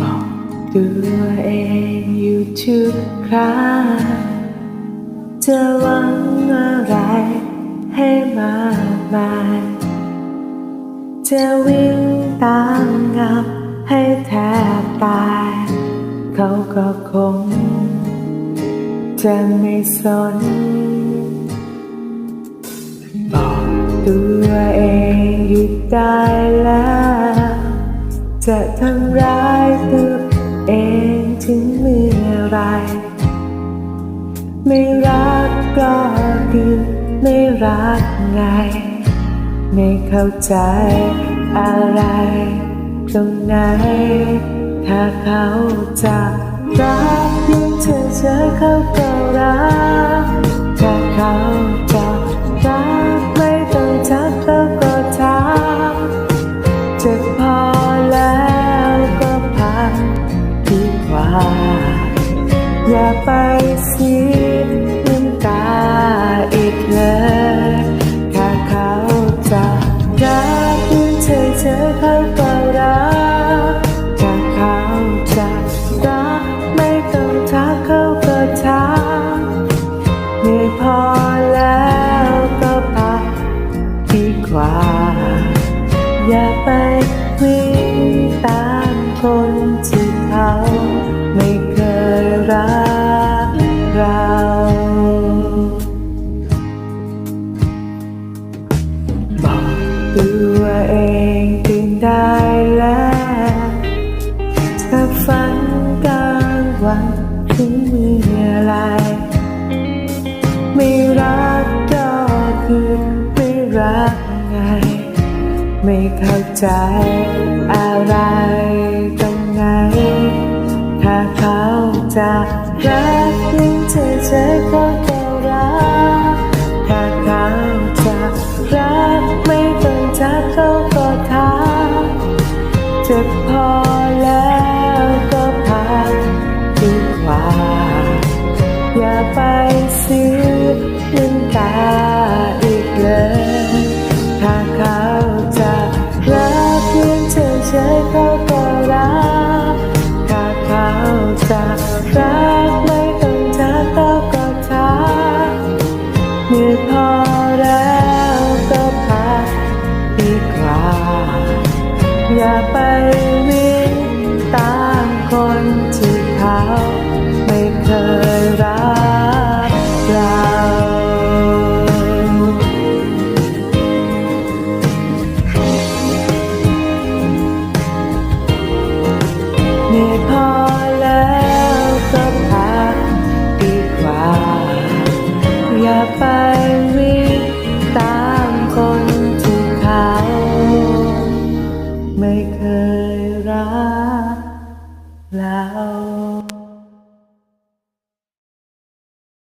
บอกตัวเองอยู่ทุกครั้งจะหวังอะไรให้มากมายจะวิ่งตามเงาให้แทบตาย เขาก็คง จะไม่สนบอกตัวเองหยุดได้แล้ว จะทำร้ายตัวเองถึงเมื่อไร ไม่รักก็คือไม่รักไง ไม่เข้าใจอะไรตรงไหน ถ้าเขาจะรักยังเฉยเฉยๆเขาก็รัก ถ้าเขา ยังเฉยเฉยๆเขารักถ้าเขาจะรักไม่ต้องทักเขาก็ทักเหนื่อยพอแล้วก็พักดีกว่า อย่าไปวิ่งตามคนที่เขาไม่เคยรักเราบอกตัวเอง ได้แล้วถ้าฝันกลางวันถึงเมื่อไรไม่รักก็คือไม่รักไง ไม่เข้าใจอะไรตรงไหน ถ้าเขาจะรักยังเฉยเฉยๆเขาก็ อีกเลยถ้าเขาจะรักเพียงเฉยๆเขาก็รักถ้าเขาจะรักไม่ต้องทักเขาก็ทักเมื่อพอแล้วก็พักดีกว่าอย่าไป รักเรา